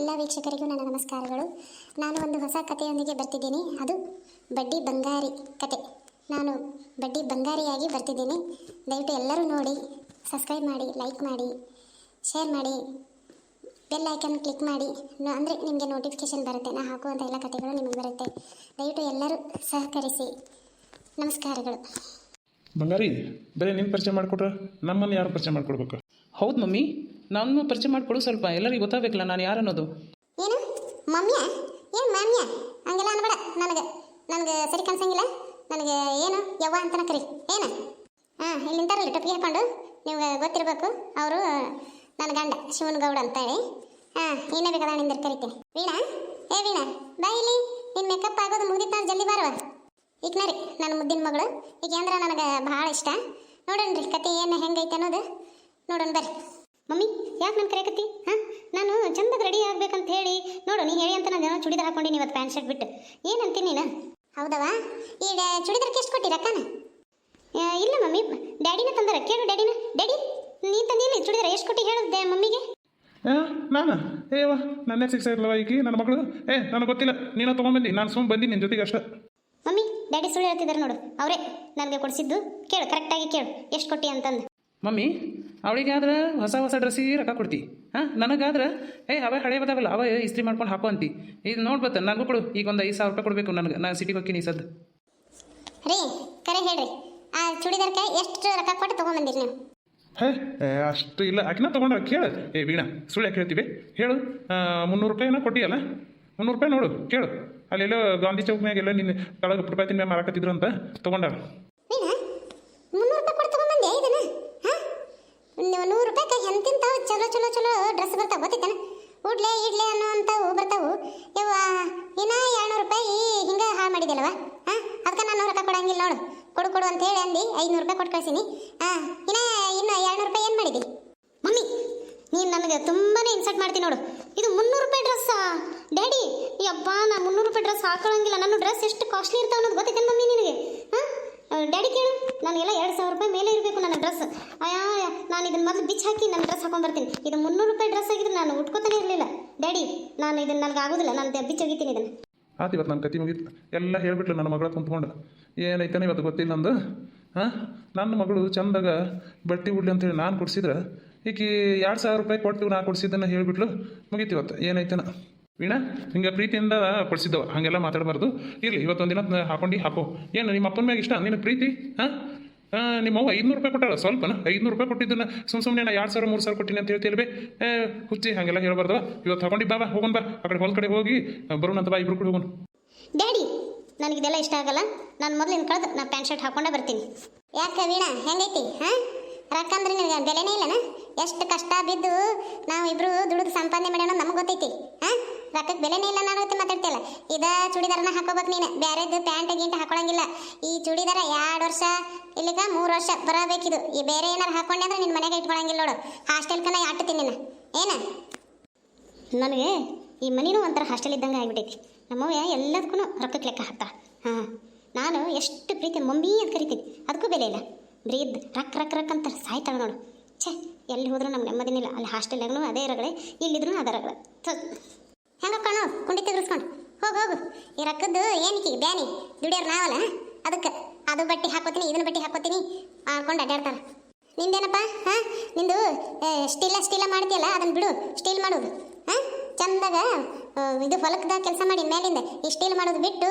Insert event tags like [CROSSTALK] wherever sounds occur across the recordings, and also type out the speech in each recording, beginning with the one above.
ಎಲ್ಲ ವೀಕ್ಷಕರಿಗೂ ನನ್ನ ನಮಸ್ಕಾರಗಳು. ನಾನು ಒಂದು ಹೊಸ ಕಥೆಯೊಂದಿಗೆ ಬರ್ತಿದ್ದೀನಿ. ಅದು ಬಡ್ಡಿ ಬಂಗಾರಿ ಕತೆ ನಾನು ಬಡ್ಡಿ ಬಂಗಾರಿಯಾಗಿ ಬರ್ತಿದ್ದೀನಿ. ದಯವಿಟ್ಟು ಎಲ್ಲರೂ ನೋಡಿ ಸಬ್ಸ್ಕ್ರೈಬ್ ಮಾಡಿ ಲೈಕ್ ಮಾಡಿ ಶೇರ್ ಮಾಡಿ ಬೆಲ್ ಐಕನ್ ಕ್ಲಿಕ್ ಮಾಡಿ. ಅಂದರೆ ನಿಮಗೆ ನೋಟಿಫಿಕೇಷನ್ ಬರುತ್ತೆ. ನಾನು ಹಾಕುವಂಥ ಎಲ್ಲ ಕಥೆಗಳು ನಿಮಗೆ ಬರುತ್ತೆ. ದಯವಿಟ್ಟು ಎಲ್ಲರೂ ಸಹಕರಿಸಿ. ನಮಸ್ಕಾರಗಳು. ಬಂಗಾರಿ ಬರೀ ನಿನ್ನ ಪರಿಚಯ ಮಾಡಿಕೊಟ್ರೆ ನಮ್ಮನ್ನು ಯಾರು ಪರಿಚಯ ಮಾಡಿಕೊಡ್ಬೇಕು? ಹೌದು ಮಮ್ಮಿ. ನಾನು ಪರಿಚಯ ಮಾಡಿಕೊಡು ಸ್ವಲ್ಪ. ಎಲ್ಲರಿಗೂ ಗೊತ್ತಾಗಬೇಕಲ್ಲ ನಾನು ಯಾರು ಅನ್ನೋದು? ಏನು? ಮಮ್ಮಿಯ? ಏನು ಮಮ್ಮಿಯ ಹಂಗೆಲ್ಲ ಅನ್ಬೇಡ ನನಗೆ. ನನಗೆ ಸರಿ ಕಾಣಿಸಂಗಿಲ್ಲ ನನಗೆ ಏನು ಯವ್ವ ಅಂತನ ಕರಿ. ಏನು? ಹಾಂ, ಇಲ್ಲಿ ನಿಂತಾರಲ್ಲ ಟೊಪ್ಪಿಗೆ ಹಾಕೊಂಡು. ನಿಮ್ಗೆ ಗೊತ್ತಿರಬೇಕು. ಅವರು ನನ್ನ ಗಂಡ, ಶಿವನ್ ಗೌಡ ಅಂತೇಳಿ ಹಾಂ ಏನೇ ಬೇಕಾದ ನಿಂದ ಕರಿತೀನಿ. ವೀಣಾ? ಏ ವೀಣಾ, ಬಾ ಇಲ್ಲಿ. ನಿನ್ನ ಮೇಕಪ್ ಆಗೋದು ಮುಗಿದಿತ್ತು ನಾನು ಜಲ್ದಿ ಬಾರವ ಈಗ್ನರಿ ನನ್ನ ಮುದ್ದಿನ ಮಗಳು. ಈಗ ಅಂದ್ರೆ ನನಗೆ ಭಾಳ ಇಷ್ಟ. ನೋಡೋಣ್ರಿ, ಕತೆ ಏನು ಹೆಂಗೈತೆ ಅನ್ನೋದು. ನೋಡೋಣ, ಬರ್ರಿ. ಮಮ್ಮಿ ಯಾಕೆ ನನ್ನ ಕರೆಯಕತ್ತಿ ಹಾಂ? ನಾನು ಚಂದಕ್ಕೆ ರೆಡಿ ಆಗ್ಬೇಕಂತ ಹೇಳಿ. ನೋಡು ನೀ ಹೇಳಿ ಅಂತ ನಾನು ಚುಡಿದಾರ ಹಾಕೊಂಡಿನಿ ಇವತ್ತು ಪ್ಯಾಂಟ್ ಶರ್ಟ್ ಬಿಟ್ಟು. ಏನಂತೀನಿ ನೀನು? ಹೌದವಾ? ಈಗ ಚುಡಿದಾರಕ್ಕೆ ಎಷ್ಟು ಕೊಟ್ಟಿರ ಅಕ್ಕನ? ಇಲ್ಲ ಮಮ್ಮಿ. ಡ್ಯಾಡಿನ ತಂದಾರ. ಕೇಳು ಡ್ಯಾಡಿನ. ಡ್ಯಾಡಿ ನೀ ತಂದಿಲ್ಲ ಚುಡಿದಾರ ಎಷ್ಟು ಕೊಟ್ಟಿ ಹೇಳು ಡ್ಯಾ- ಮಮ್ಮಿಗೆ? ಏ ನಾನು? ಏವ ನನ್ನ ಸಿಕ್ಸ್ ಇರ್ಲವ ಈಕಿ ನನ್ನ ಮಗಳು. ಏ ನನಗೆ ಗೊತ್ತಿಲ್ಲ. ನೀನು ತೊಗೊಂಬಂದಿ ನಾನು ಸುಮ್ಮನೆ ಬಂದಿ ನಿನ್ನ ಜೊತೆಗೆ ಅಷ್ಟೇ. ಮಮ್ಮಿ ಡ್ಯಾಡಿ ಸುಳ್ಳು ಹೇಳ್ತಿದ್ದಾರೆ ನೋಡು. ಅವರೇ ನನಗೆ ಕೊಡಿಸಿದ್ದು ಕೇಳು ಕರೆಕ್ಟಾಗಿ ಕೇಳು. ಎಷ್ಟು ಕೊಟ್ಟಿ ಅಂತಂದು. ಮಮ್ಮಿ ಅವಳಿಗೆ ಆದ್ರೆ ಹೊಸ ಹೊಸ ಡ್ರೆಸ್ಸಿಗೆ ರೊಕ್ಕ ಕೊಡ್ತಿ. ಹಾಂ ನನಗಾದ್ರೆ ಏ ಅವೇ ಹಳೆ ಬದಾವಲ್ಲ ಅವ ಇಸ್ತ್ರಿ ಮಾಡ್ಕೊಂಡು ಹಾಕೋ ಅಂತಿ. ಇದು ನೋಡ್ಬತ್ತ ನನಗೂ ಕೊಡು ಈಗ ಒಂದು ಐದು ಸಾವಿರ ರೂಪಾಯಿ ಕೊಡಬೇಕು ನನಗೆ. ನಾನು ಸಿಟಿಗೆ ಹೋಗ್ತೀನಿ ಸದ್ದು. ರೀ ಕರೆ ಹೇಳ್ರಿ. ಆ ಚುಡಿದಾರಕ್ಕೆ ಎಷ್ಟು ರೊಕ್ಕ ಕೊಟ್ಟು ತೊಗೊಂಬಂದಿರಿ ನೀವು? ಹೇ ಅಷ್ಟು ಇಲ್ಲ. ಆಕಿನ ತೊಗೊಂಡ ಕೇಳು. ಏ ವೀಣಾ ಸುಳ್ಳು ಯಾಕೆ ಹೇಳ್ತೀವಿ? ಹೇಳು. ಮುನ್ನೂರು ರೂಪಾಯಿನ ಕೊಟ್ಟಿಯಲ್ಲ? ಮುನ್ನೂರು ರೂಪಾಯಿ ನೋಡು ಕೇಳು. ಅಲ್ಲೆಲ್ಲೋ ಗಾಂಧಿ ಚೌಕ್ ಮ್ಯಾಗೆಲ್ಲ ನಿನ್ನ ಕೆಳಗೆ ರೂಪಾಯಿ ಮ್ಯಾಗ ಮಾರಾಕತ್ತಿದ್ರು ಅಂತ ತೊಗೊಂಡಾಳ ನೀನಾ ಮುನ್ನೂರು ರೂಪಾಯಿ ಕೊಟ್ಟು ತಗೊಂಬಂದೆ ಇದನ್ನ ಹಾ ನೀವು ಎಂತಿಂತಾವು ಚಲೋ ಚಲೋ ಚಲೋ ಡ್ರೆಸ್ ಬರ್ತಾವ ಗೊತ್ತಿತ್ತಾನ ಉಡ್ಲೆ ಇಡ್ಲೆ ಅನ್ನುವಂಥವು ಬರ್ತಾವು. ಯವ್ವ, ಇನ್ನ ಎರಡ್ನೂರು ರೂಪಾಯಿ ಹಿಂಗೆ ಹಾಳು ಮಾಡಿದೆಲ್ಲವ ಹಾಂ, ಅದಕ್ಕೆ ನಾನು ರೊಕ್ಕ ಕೊಡಂಗಿಲ್ಲ ನೋಡು. ಕೊಡು ಕೊಡು ಅಂತ ಹೇಳಿ ಅಂದಿ, ಐದುನೂರು ರೂಪಾಯಿ ಕೊಟ್ಟು ಕಳ್ಸೀನಿ. ಹಾ, ಇನ್ನ ಇನ್ನು ಎರಡ್ನೂರು ರೂಪಾಯಿ ಏನು ಮಾಡಿದಿ? ಮಮ್ಮಿ, ನೀನು ನಮಗೆ ತುಂಬಾನೇ ಇನ್ಸಲ್ಟ್ ಮಾಡ್ತೀನಿ ನೋಡು. ಇದು ಮುನ್ನೂರು ರೂಪಾಯಿ ಡ್ರೆಸ್ಸಾ ಡ್ಯಾಡಿ ಯಪ್ಪ ನಾನು ಮುನ್ನೂರು ರೂಪಾಯಿ ಡ್ರೆಸ್ ಹಾಕೊಳ್ಳಂಗಿಲ್ಲ ನನ್ನ ಡ್ರೆಸ್ ಎಷ್ಟು ಕಾಸ್ಟ್ಲಿ ಇರ್ತಾವ ಅನ್ನೋದು ಗೊತ್ತೈತೆ ಮಮ್ಮಿ ನಿನಗೆ? ಹಾಂ, ಡ್ಯಾಡಿ ಕೇಳು. ನನಗೆಲ್ಲ ಎರಡು ಸಾವಿರ ರೂಪಾಯಿ ಮೇಲೆ ಇರಬೇಕು ನನ್ನ ಡ್ರೆಸ್. ಅಯ್ಯಾ ನಾನು ಇದನ್ನ ಮೊದಲು ಬಿಚ್ಚಿ ಹಾಕಿ ನನ್ನ ಡ್ರೆಸ್ ಹಾಕೊಂಡ್ಬರ್ತೀನಿ ಇದು ಮುನ್ನೂರು ರೂಪಾಯಿ ಡ್ರೆಸ್ ಆಗಿದ್ರೆ ನಾನು ಉಟ್ಕೋತಾನೆ ಇರಲಿಲ್ಲ. ಡ್ಯಾಡಿ, ನಾನು ಇದನ್ನ ನನಗೆ ಆಗೋದಿಲ್ಲ. ನಾನು ಬಿಚ್ಚಿ ಹೋಗಿತೀನಿ ಇದನ್ನು. ಆತು ಇವತ್ತು ನನ್ನ ಕತಿ ಮುಗೀತು. ಎಲ್ಲ ಹೇಳಿಬಿಟ್ಲು ನನ್ನ ಮಗಳ ಕುಂತ್ಕೊಂಡು. ಏನೈತಾನೆ ಇವತ್ತು ಗೊತ್ತಿಲ್ಲ ನಂದು? ಹಾಂ? ನನ್ನ ಮಗಳು ಚಂದಾಗ ಬಟ್ಟೆ ಉಡ್ಲಿ ಅಂತೇಳಿ ನಾನು ಕೊಡಿಸಿದ್ರೆ. ಈಕಿ ಎರಡು ಸಾವಿರ ರೂಪಾಯಿ ಕೊಡ್ತೀವಿ ನಾ ಕೊಡಿಸಿದ್ದನ್ನು ಹೇಳಿಬಿಟ್ಲು. ಮುಗೀತು ಇವತ್ತು. ಏನೈತನ? ವೀಣಾ, ಹಿಂಗೆ ಪ್ರೀತಿಯಿಂದ ಕೊಡಿಸಿದ್ದವ. ಹಾಗೆಲ್ಲ ಮಾತಾಡಬಾರ್ದು. ಇರಲಿ ಇವತ್ತೊಂದು ದಿನ ಹಾಕೊಂಡು ಹಾಕೋ. ಏನು, ನಿಮ್ಮ ಅಪ್ಪನ ಮ್ಯಾಗ ಇಷ್ಟ? ನಿನ್ನ ಪ್ರೀತಿ? ಹಾಂ? ನಿಮ್ಮ ಅವ್ವ ಐದುನೂರು ರೂಪಾಯಿ ಕೊಟ್ಟಾಳ? ಸ್ವಲ್ಪನ? ಐದುನೂರು ರೂಪಾಯಿ ಕೊಟ್ಟಿದ್ದನ್ನ. ಸುಮ್ಮ ಸುಮ್ಮನೆ ನಾ ಎರಡು ಸಾವಿರ ಮೂರು ಸಾವಿರ ಕೊಟ್ಟಿನಿ ಅಂತ ಹೇಳ್ತೀವಿ ಬೇ ಹುಚ್ಚಿ ಹಾಗೆಲ್ಲ ಹೇಳ್ಬಾರ್ದವ ಇವತ್ತು ತಗೊಂಡಿ ಬಾ ಹೋಗೋನ್ ಹೋಗೋಣ ಬಾ. ಆ ಕಡೆ ಹೊಲ ಕಡೆ ಹೋಗಿ ಬರೋಣ ಅಂತ ಬಾ ಇಬ್ರು ಕೂಡ ಹೋಗೋಣ. ಡ್ಯಾಡಿ ನನಗಿದೆಲ್ಲ ಇಷ್ಟ ಆಗಲ್ಲ. ನಾನು ಮೊದಲಿನ ಕಳೆದ ನಾ ಪ್ಯಾಂಟ್ ಶರ್ಟ್ ಹಾಕೊಂಡೇ ಬರ್ತೀನಿ. ಯಾಕೆ ವೀಣಾ? ಹೆಂಗೈತಿ? ಹಾಂ? ರೊಕ್ಕ ಅಂದ್ರೆ ನಿನಗೆ ಬೆಲೆನೇ ಇಲ್ಲನ? ಎಷ್ಟು ಕಷ್ಟ ಬಿದ್ದು ನಾವು ಇಬ್ರು ದುಡಿದು ಸಂಪಾದನೆ ಮಾಡೋಣ ನಮಗೆ ಗೊತ್ತೈತಿ. ಹಾಂ? ರೊಕ್ಕಕ್ಕೆ ಬೆಲೆನೇ ಇಲ್ಲ ನಾನು ಅಂತ ಮಾತಾಡ್ತಿಲ್ಲ ಇದ ಚೂಡಿದಾರನ ಹಾಕೋಬೇಕು ನೀನು. ಬೇರೆದು ಪ್ಯಾಂಟ್, ಗಿಂಟ್ ಹಾಕೊಳ್ಳಂಗಿಲ್ಲ ಈ ಚೂಡಿದಾರ ಎರಡು ವರ್ಷ, ಇಲ್ಲಿಗ ಮೂರು ವರ್ಷ ಬರಬೇಕಿದು. ಈ ಬೇರೆ ಏನಾರು ಹಾಕೊಂಡೆ ಅಂದ್ರೆ ನಿನ್ನ ಮನೆಗೆ ಇಟ್ಕೊಳಂಗಿಲ್ಲ ನೋಡು. ಹಾಸ್ಟೆಲ್ ಕನ ಆಡ್ತೀನಿ ನೀನು ಏನ? ನನಗೆ ಈ ಮನಿನೂ ಒಂಥರ ಹಾಸ್ಟೆಲ್ ಇದ್ದಂಗೆ ಆಗಿಬಿಟ್ಟೈತಿ ನಮ್ಮವ್ವ ಎಲ್ಲದಕ್ಕೂ ರೊಕ್ಕಕ್ಕೆ ಲೆಕ್ಕ ಹಾಕ್ತಾ. ಹಾಂ ನಾನು ಎಷ್ಟು ಪ್ರೀತಿ ಮಮ್ಮಿ ಅಂತ ಕರಿತೀನಿ. ಅದಕ್ಕೂ ಬೆಲೆ ಇಲ್ಲ. ಬ್ರೀದ್ ರಕ್ ರಕ್ ರಕ್ ಅಂತ ಸಾಯ್ತಾಳೆ ನೋಡು. ಛೇ, ಎಲ್ಲಿ ಹೋದ್ರೂ ನಮ್ಗೆ ನೆಮ್ಮದಿನಿಲ್ಲ ಅಲ್ಲಿ ಹಾಸ್ಟೆಲ್ನಾಗೂ ಅದೇ ರಗಳೆ, ಇಲ್ಲಿದ್ರು ಅದೇ ರಗಳೆ. ಹೆಂಗ ಕಣು ಕುಂಡಿ ತೆಗೆಸ್ಕೊಂಡು ಹೋಗು ಹೋಗು. ಈ ರೊಕ್ಕದ್ದು ಏನಕ್ಕೆ ಬ್ಯಾನಿ, ದುಡಿಯೋರು ನಾವಲ್ಲ? ಅದಕ್ಕೆ. ಅದು ಬಟ್ಟೆ ಹಾಕೋತೀನಿ ಇದನ್ನ ಬಟ್ಟೆ ಹಾಕೋತೀನಿ ಹಾಕೊಂಡು ಅಡ್ಡಾಡ್ತಾರೆ. ನಿಂದೇನಪ್ಪ, ಹಾಂ? ನಿಂದು ಸ್ಟೀಲ ಸ್ಟೀಲ ಮಾಡ್ತೀಯಲ್ಲ ಅದನ್ನು ಬಿಡು, ಸ್ಟೀಲ್ ಮಾಡೋದು. ಹಾಂ? ಚಂದಾಗ ಇದು ಹೊಲಕ್ಕದ ಕೆಲಸ ಮಾಡಿ ಮೇಲಿಂದ, ಈ ಸ್ಟೀಲ್ ಮಾಡೋದು ಬಿಟ್ಟು,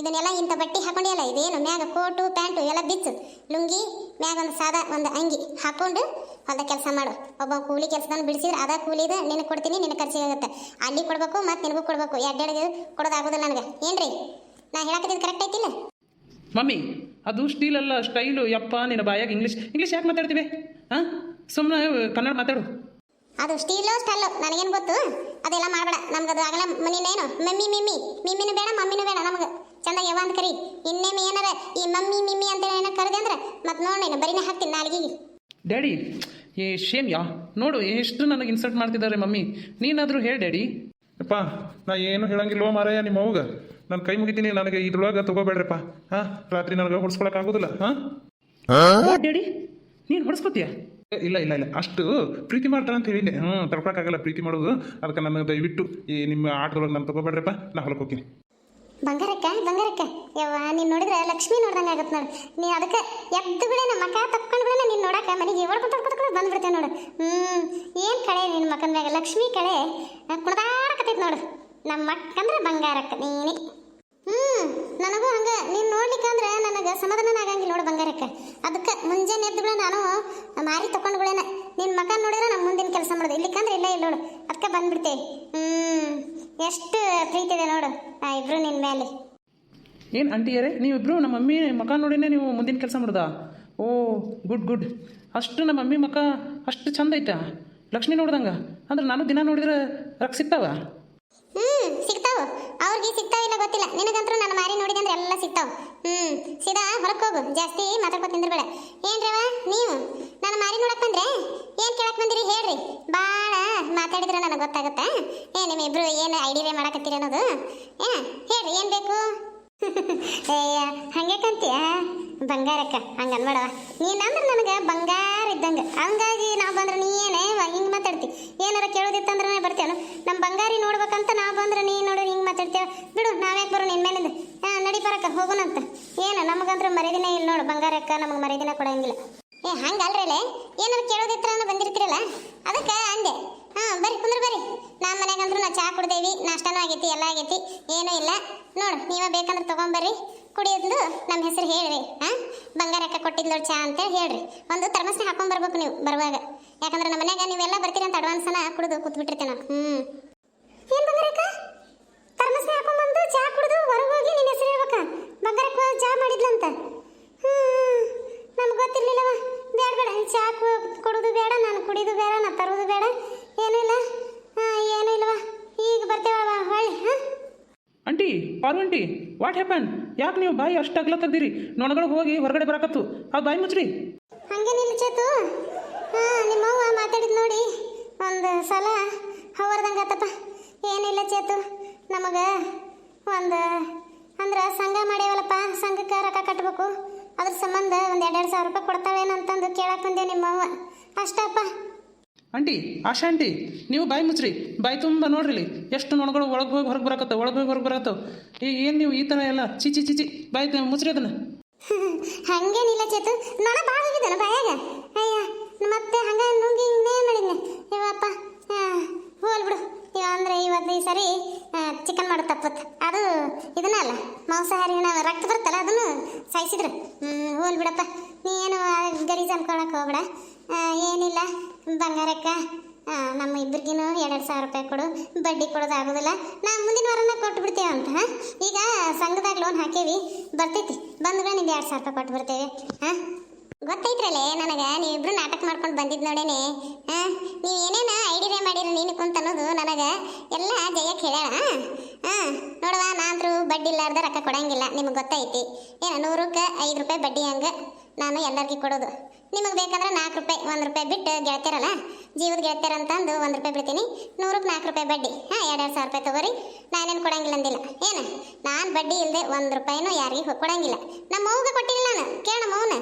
ಇದನ್ನೆಲ್ಲ ಇಂಥ ಬಟ್ಟೆ ಹಾಕೊಂಡಿಯಲ್ಲ, ಇದೇನು ಮ್ಯಾಗ ಕೋಟು, ಪ್ಯಾಂಟು ಎಲ್ಲ ಬಿಚ್ಚು. ಲುಂಗಿ, ಮ್ಯಾಗ ಒಂದು ಸಾದಾ, ಒಂದು ಅಂಗಿ ಹಾಕೊಂಡು ಹೊಲ್ದ ಕೆಲಸ ಮಾಡು. ಒಬ್ಬ ಕೂಲಿ ಕೆಲಸದನ್ನ ಬಿಡಿಸಿದ್ರೆ ಅದ ಕೂಲಿದ ನಿನಗೆ ಕೊಡ್ತೀನಿ, ನಿನಗೆ ಖರ್ಚಿಗೆ ಆಗುತ್ತೆ. ಅಲ್ಲಿ ಕೊಡಬೇಕು, ಮತ್ತು ನಿನಗೂ ಕೊಡಬೇಕು. ಎರಡೆರಡು ಕೊಡೋದಾಗೋದಿಲ್ಲ ನನಗೆ. ಏನು ರೀ ನಾ ಹೇಳಕತ್ತಿದ್ದು ಕರೆಕ್ಟ್ ಐತಿಲ್ಲ? ಮಮ್ಮಿ ಅದು ಸ್ಟೀಲ್ ಅಲ್ಲ ಸ್ಟೈಲು ಯಪ್ಪ ನಿನ್ನ ಬಾಯಾಗ ಇಂಗ್ಲೀಷ್ ಇಂಗ್ಲೀಷ್ ಯಾಕೆ ಮಾತಾಡ್ತೀವಿ? ಹಾಂ ಸುಮ್ಮನೆ ಕನ್ನಡ ಮಾತಾಡು. ಅದು ಸ್ಟೀಲು ಸ್ಟಲ್ಲು ನನಗೇನು ಗೊತ್ತು? ಅದೆಲ್ಲ ಮಾಡಬೇಡ. ನಮ್ಗೆ ಅದು ಆಗಲ್ಲ ಮನಿನೇನು ಮಮ್ಮಿ ಮಿಮ್ಮಿ. ಮಿಮ್ಮಿನೂ ಬೇಡ ಮಮ್ಮಿನೂ ಬೇಡ ನಮಗೆ. ಚಂದ ಯಾವ ಅಂತ ಕರಿ. ಇನ್ನೇ ಏನಾರ ಈ ಮಮ್ಮಿ ಮಿಮ್ಮಿ ಅಂತ ಏನೋ ಕರೆದೆ ಅಂದ್ರೆ ಮತ್ತೆ ನೋಡಿ ನೀನು ಬರೀನೇ ಹಾಕ್ತೀನಿ ನಾಲ್ಗಿಗೆ ಡ್ಯಾಡಿ ಏ ಶೇಮ್ ಯಾ? ನೋಡು ಎಷ್ಟು ನನಗೆ ಇನ್ಸಲ್ಟ್ ಮಾಡ್ತಿದ್ದಾರೆ ಮಮ್ಮಿ. ನೀನಾದರೂ ಹೇಳಿ ಡ್ಯಾಡಿ ಅಪ್ಪ ನಾ ಏನು ಹೇಳಂಗಿಲ್ವೋ ಮಾರಾಯ ನಿಮ್ಮ ಅವ್ಗ ನಾನು ಕೈ ಮುಗಿತೀನಿ ನನಗೆ ಇದ್ರೊಳಗೆ ತಗೋಬೇಡ್ರಪ್ಪ. ಹಾಂ ರಾತ್ರಿ ನನಗೆ ಹೊಡ್ಸ್ಕೊಳಕ್ ಆಗೋದಿಲ್ಲ. ಹಾಂ? ಡ್ಯಾಡಿ? ನೀನು ಹೊಡ್ಸ್ಕೊತೀಯ? ಏ, ಇಲ್ಲ ಇಲ್ಲ ಇಲ್ಲ. ಅಷ್ಟು ಪ್ರೀತಿ ಮಾಡ್ತಾರ ಅಂತ ಹೇಳಿದ್ದೆ ಹ್ಞೂ ತರ್ಕೊಳಕ್ಕಾಗಲ್ಲ ಪ್ರೀತಿ ಮಾಡೋದು. ಅದಕ್ಕೆ ನನ್ನ ದಯವಿಟ್ಟು ಈ ನಿಮ್ಮ ಆಟದೊಳಗೆ ನಾನು ತಗೋಬೇಡ್ರಪ್ಪ. ನಾ ಹೊಲಕ್ಕೆ ಹೋಗ್ತೀನಿ. ಬಂಗಾರಕ್ಕ ಬಂಗಾರಕ್ಕ. ಯವ್ವ ನೀನು ನೋಡಿದ್ರೆ ಲಕ್ಷ್ಮಿ ನೋಡ್ದಂಗೆ ಆಗತ್ತೆ ನೋಡು. ನೀ ಅದಕ್ಕೆ ಎದ್ದು ಬಿಡ ನಮ್ಮ ಮಕ ತಕ್ಕೊಂಡು ಬಿಡ ನೀನು ನೋಡಕ ಮನೆಗೆ ಹೊಡ್ಕೊಂತ ಹೊಡ್ಕೊಂತ ಬಂದ್ಬಿಡ್ತೇವೆ ನೋಡು. ಹ್ಞೂ ಏನ್ ಕಳೆ ನಿನ್ನ ಮಕ್ಕನ ಮ್ಯಾಗ? ಲಕ್ಷ್ಮಿ ಕಳೆ ಕುಣದಾಡಕತ್ತೈತಿ ನೋಡು. ನಮ್ಮ ಮಕ್ಕಂದ್ರೆ ಬಂಗಾರಕ್ಕ ನೀನಿ. ಹ್ಮ್, ನನಗೂ ಹಂಗ. ನೀನ್ ನೋಡ್ಲಿಕ್ಕಂದ್ರೆ ನನಗೆ ಸಮಾಧಾನ ಆಗಂಗಿಲ್ಲ ನೋಡು ಬಂಗಾರಕ್ಕ. ಅದಕ್ಕೆ ಮುಂಜಾನೆ ಎದ್ದು ನಾನು ಮಾರಿ ತಕೊಂಡ್ಗಳೇನ ನಿನ್ ಮಕ ನೋಡಿದ್ರೆ ನಮ್ಮ ಮುಂದಿನ ಕೆಲಸ ಮಾಡೋದು. ಇಲ್ಲಿಕ್ಕಂದ್ರೆ ಇಲ್ಲ ಇಲ್ಲ ನೋಡು. ಅದಕ್ಕೆ ಬಂದ್ಬಿಡ್ತೇವೆ ಹ್ಮ್, ಎಷ್ಟು ಪ್ರೀತಿ ಇದೆ ನೋಡು. ಆ ಇಬ್ರು ನಿನ್ ಮೇಲೆ ಏನು ಆಂಟಿಯರೇ ನೀವಿಬ್ರು ನಮ್ಮ ಮಮ್ಮಿ ಮಕ ನೋಡಿನೇ ನೀವು ಮುಂದಿನ ಕೆಲಸ ಮಾಡೋದಾ? ಓ, ಗುಡ್ ಗುಡ್. ಅಷ್ಟು ನಮ್ಮ ಮಮ್ಮಿ ಮಕ ಅಷ್ಟು ಚಂದ ಐತ? ಲಕ್ಷ್ಮಿ ನೋಡ್ದಂಗ? ಅಂದ್ರೆ ನಾನು ದಿನ ನೋಡಿದ್ರೆ ಸಿಗ್ತಾವ? ಅವ್ರಿಗೆ ಸಿಗ್ತಾವ ಇಲ್ಲ ಗೊತ್ತಿಲ್ಲ? ನಿನಗಂತೂ ನನ್ನ ಮಾರಿ ನೋಡಿದೆ ಅಂದ್ರೆ ಎಲ್ಲ ಸಿಗ್ತಾವ. ಹ್ಮ್, ಸೀದಾ ಹೊರಕ್ ಹೋಗು. ಜಾಸ್ತಿ ಮಾತಾಡ್ಕೊತ ತಿಂದ್ರಬೇಡ ಏನ್ರವ ನೀವು? ನನ್ನ ಮಾರಿ ನೋಡಕ್ ಬಂದ್ರೆ? ಏನ್ ಕೇಳಕ್ ಬಂದಿರಿ? ಹೇಳ್ರಿ. ಬಾಳ ಮಾತಾಡಿದ್ರೆ ನನಗೆ ಗೊತ್ತಾಗುತ್ತೆ? ಏ ನಿಮ್ಮಿಬ್ರು ಏನು ಐಡಿಯಾ ಮಾಡಕತ್ತೀರಿ ಅನ್ನೋದು? ಏ, ಹೇಳ್ರಿ, ಏನ್ ಬೇಕು? [LAUGHS] ಏಯ್ಯ ಹಂಗೆ ಕಂತೀಯ? ಬಂಗಾರಕ್ಕ ಹಂಗ ಅನ್ಬೇಡವ ನೀನಂದ್ರೆ ನನಗೆ ಬಂಗಾರ ಇದ್ದಂಗೆ. ಹಂಗಾಗಿ ನಾವು ಬಂದ್ರೆ ನೀ ಏನೇ ಹಿಂಗೆ ಮಾತಾಡ್ತಿ. ಏನಾರ ಕೇಳೋದಿತ್ತಂದ್ರೆ ಬರ್ತೇನು ನಮ್ಮ ಬಂಗಾರಿ ನೋಡ್ಬೇಕಂತ ನಾವು ಬಂದ್ರೆ ನೀ ನೋಡು ಬಿಡು, ನಾವ್ಯಾಕೆ ಬರೋ ನಿನ್ನ ಮೇಲಿಂದ. ಹಾಂ ನಡಿ ಬರಕ್ಕ ಹೋಗೋಣಂತ ಏನು ನಮಗಂದ್ರೆ ಇಲ್ಲ ನೋಡು, ಬಂಗಾರಕ್ಕ ನಮಗೆ ಮರ್ಯಾದಿನ ಕೊಡಂಗಿಲ್ಲ. ಏ ಹಂಗಲ್ರಲೆ ಏನಾರು ಕೇಳೋದಿತ್ರ ಬಂದಿರ್ತೀರಲ್ಲ? ಅದಕ್ಕೆ ಅಂದೆ. ಹಾಂ, ಬರ್ರಿ, ಕುಂದ್ರ ಬರ್ರಿ. ನಮ್ಮ ಮನ್ಯಾಗಂದ್ರೂ ನಾ ಚಾ ಕುಡ್ದೇವಿ, ನಾಷ್ಟನೂ ಆಗೈತಿ, ಎಲ್ಲ ಆಗೈತಿ, ಏನೂ ಇಲ್ಲ. ನೋಡು, ನೀವ ಬೇಕಂದ್ರೆ ತಗೊಂಬರ್ರಿ. ಕುಡಿಯೋದು ನಮ್ಮ ಹೆಸರು ಹೇಳ್ರಿ. ಹಾಂ? ಬಂಗಾರಕ್ಕ ಕೊಟ್ಟಿದ್ಲು ಚಾ ಅಂತೇಳಿ ಹೇಳ್ರಿ. ಒಂದು ಥರ್ಮಸ್ನ ಹಾಕೊಂಡ್ ಬರ್ಬೇಕು ನೀವು ಬರುವಾಗ. ಯಾಕಂದ್ರೆ ನಮ್ಮ ಮನ್ಯಾಗ ನೀವೆಲ್ಲ ಬರ್ತೀರಿ ಅಂತ ಅಡ್ವಾನ್ಸನ ಕುಡಿದು ಕೂತ್ಬಿಟ್ಟಿರ್ತೀನಿ ನಾನು ಹ್ಞೂ ಏನು ಬಂಗಾರಕ್ಕ? ಥರ್ಮಸ್ನ ಹಾಕೊಂಡ್ಬಂದು ಚಾ ಕುಡಿದು ಹೊರಗೆ ಹೋಗಿ ನಿನ್ನ ಹೆಸರು ಹೇಳ್ಬೇಕ. ಬಂಗಾರಕ್ಕ ಚಾ ಮಾಡಿದ್ಲಂತ. ಹ್ಮ್ ನಮ್ಗೆ ಗೊತ್ತಿರ್ಲಿಲ್ಲವ. ಬೇಡ ಬೇಡ ಚಹಾ ಚಾ ಕೊಡೋದು ಬೇಡ ನಾನು ಕುಡಿದು ಬೇಡ ನಾನು ತರೋದು ಬೇಡ ಏನೂ ಇಲ್ಲ. ಏನೂ ಇಲ್ಲವ. ಈಗ ಬರ್ತೇವವ ಹೊಳ್ಳಿ ಹಾಂ? Aunty Paru aunty what happen ಯಾಕೆ ನೀವು ಬಾಯಿ ಅಷ್ಟು ಅಗ್ಲ ತೆಗ್ದಿರಿ? ನೊಣಗಳು ಹೋಗಿ ಹೊರಗಡೆ ಬರಕತ್ತು. ಆ ಬಾಯಿ ಮುಚ್ಚ್ರಿ ಹಂಗೇನಿಲ್ಲ ಚೇತು. ಹಾಂ ನಿಮ್ಮವ್ವ ಮಾತಾಡಿದ್ ನೋಡಿ. ಒಂದು ಸಲ ಹವರ್ದಂಗೆ ಆತಪ್ಪ ಏನಿಲ್ಲ ಚೇತು. ನಮಗೆ ಒಂದು ಅಂದ್ರೆ ಸಂಘ ಮಾಡೇವಲ್ಲಪ್ಪ ಸಂಘಕ್ಕೆ ರೊಕ್ಕ ಕಟ್ಟಬೇಕು ಅದ್ರ ಸಂಬಂಧ ಒಂದು ಎರಡೆರಡು ಸಾವಿರ ರೂಪಾಯಿ ಕೊಡ್ತಾಳೇನಂತಂದು ಕೇಳಕ್ಕೆ ಬಂದೆ ನಿಮ್ಮವ್ವ. ಅಷ್ಟಪ್ಪ. ಆಂಟಿ ಆಶಾ ಆಂಟಿ ನೀವು ಬಾಯಿ ಮುಚ್ಚ್ರಿ ಬಾಯಿ ತುಂಬ ನೋಡ್ರಿ ಎಷ್ಟು ನೋಡ್ಗಳು ಒಳಗೆ ಹೋಗಿ ಹೊರಗೆ ಬರಕತ್ತ ಒಳಗೆ ಹೋಗಿ ಹೊರಗೆ ಬರತ್ತವ ಈಗ ಏನು ನೀವು ಈ ಥರ ಎಲ್ಲ ಚಿಚಿ ಚಿಚಿ ಬಾಯಿ ಮುಚ್ಚ್ರಿ ಅದನ್ನ. [LAUGHS] ಹಂಗೇನಿಲ್ಲ ಚೇತು. ನಾನು ಬಾಯಿ ಹೋಗಿದ್ದಾನ ಬಾಯಾಗ ಅಯ್ಯ ಮತ್ತೆ ಹಂಗ ನುಂಗಿ ಇನ್ನೇ ಮಾಡಿದ್ನೆ ಇವಪ್ಪ ಹೋಲ್ ಬಿಡು ಇವ ಅಂದ್ರೆ ಇವತ್ತು ಈ ಸರಿ ಚಿಕನ್ ಮಾಡೋದು ತಪ್ಪತ್ತು ಅದು ಇದನ್ನ ಅಲ್ಲ ಮಾಂಸಾಹಾರಿ ರಕ್ತ ಬರುತ್ತಲ್ಲ ಅದನ್ನು ಸಾಯಿಸಿದ್ರು. ಹೋಲ್ ಬಿಡಪ್ಪ. ನೀ ಏನು ಗರೀಜ್ ಅನ್ಕೊಳಕ್ ಹೋಗ್ಬೇಡ. ಏನಿಲ್ಲ, ಬಂಗಾರಕ್ಕ. ನಮ್ಮ ಇಬ್ಬರಿಗಿನೂ ಎರಡು ಸಾವಿರ ರೂಪಾಯಿ ಕೊಡು. ಬಡ್ಡಿ ಕೊಡೋದಾಗೋದಿಲ್ಲ. ನಾ ಮುಂದಿನ ವಾರನ ಕೊಟ್ಟು ಬಿಡ್ತೇವೆ ಅಂತ, ಹಾಂ? ಈಗ ಸಂಘದಾಗ ಲೋನ್ ಹಾಕೇವಿ. ಬರ್ತೈತಿ. ಬಂದ್ರೆ ನಿಮ್ಗೆ ಎರಡು ಸಾವಿರ ರೂಪಾಯಿ ಕೊಟ್ಟು ಬಿಡ್ತೇವೆ ಹಾಂ? ಗೊತ್ತೈತ್ರಲ್ಲೇ ನನಗೆ? ನೀವಿಬ್ರು ನಾಟಕ ಮಾಡ್ಕೊಂಡು ಬಂದಿದ್ದು ನೋಡೇನೆ. ಹಾಂ ನೀವು ಏನೇನ ಐಡಿಯಾ ಮಾಡಿರಿ ನೀನು ಅನ್ನೋದು ನನಗೆ ಎಲ್ಲ ಜಯಕ್ಕೆ ಹೇಳ್ಯಾಳ ಹಾಂ? ನೋಡವ ನಾನ್ರು ಬಡ್ಡಿ ಇಲ್ಲಾರ್ದ ರೊಕ್ಕ ಕೊಡಂಗಿಲ್ಲ, ನಿಮಗೆ ಗೊತ್ತೈತಿ. ಏನು ನೂರಕ್ಕೆ ಐದು ರೂಪಾಯಿ ಬಡ್ಡಿ ಹಂಗೆ ನಾನು ಎಲ್ಲರಿಗೂ ಕೊಡೋದು. ನಿಮಗೆ ಬೇಕಂದ್ರೆ ನಾಲ್ಕು ರೂಪಾಯಿ, ಒಂದು ರೂಪಾಯಿ ಬಿಟ್ಟು ಗೆಳತಿರಲ್ಲ ಜೀವದ ಗೆಳತಿಯರ ಅಂತಂದು ಒಂದು ರೂಪಾಯಿ ಬಿಡ್ತೀನಿ. ನೂರಕ್ಕೆ ನಾಲ್ಕು ರೂಪಾಯಿ ಬಡ್ಡಿ, ಹಾಂ ಎರಡೆರಡು ಸಾವಿರ ರೂಪಾಯಿ ತಗೋರಿ. ನಾನೇನು ಕೊಡಂಗಿಲ್ಲ ಅಂದಿಲ್ಲ. ಏನು? ನಾನು ಬಡ್ಡಿ ಇಲ್ಲದೆ ಒಂದು ರೂಪಾಯಿನೂ ಯಾರಿಗೂ ಕೊಡಂಗಿಲ್ಲ. ನಮ್ಮ ಕೊಟ್ಟಿಲ್ಲ ನಾನು. ಕೇಳ ಮೌನ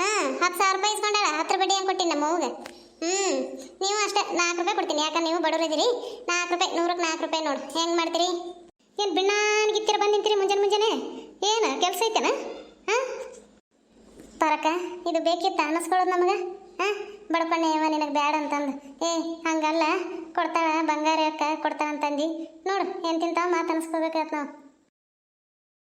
ಹಾಂ ಹತ್ತು ಸಾವಿರ ರೂಪಾಯಿ ಇಸ್ಕೊಂಡಾಳ ಹತ್ತು ಬಡ್ಡಿ ಹಂಗೆ ಕೊಟ್ಟಿನಿ ನಮ್ಮ ಮೌಗೆ ಹ್ಞೂ ನೀವು ಅಷ್ಟೇ ನಾಲ್ಕು ರೂಪಾಯಿ ಕೊಡ್ತೀನಿ, ಯಾಕಂದ್ರೆ ನೀವು ಬಡವರಿದ್ದೀರಿ ನಾಲ್ಕು ರೂಪಾಯಿ, ನೂರಕ್ಕೆ ನಾಲ್ಕು ರೂಪಾಯಿ ನೋಡು, ಹೆಂಗೆ ಮಾಡ್ತೀರಿ? ಏನು ಬಿಣ್ಣಾನ್ಗಿತ್ತೀರ ಬಂದು ನಿಂತೀರಿ ಮುಂಜಾನೆ ಮುಂಜಾನೆ? ಏನು, ಕೆಲಸ ಐತೆನಾ? ಹಾಂ? ತರಕ ಇದು ಬೇಕಿತ್ತ? ಅನ್ನಿಸ್ಕೊಳ್ಳೋದು ನಮಗೆ? ಹಾಂ? ಬಡ್ಕೊಂಡೆ ನಿನಗೆ ಬ್ಯಾಡ ಅಂತಂದು. ಏ, ಹಂಗಲ್ಲ, ಕೊಡ್ತಾಳ, ಬಂಗಾರ ಅಕ್ಕ ಕೊಡ್ತಾಳ ಅಂತಂದು ನೋಡು ಎಂತಿಂತ ಮಾತು ಅನ್ಸ್ಕೋಬೇಕಾಯ್ತು ನಾವು.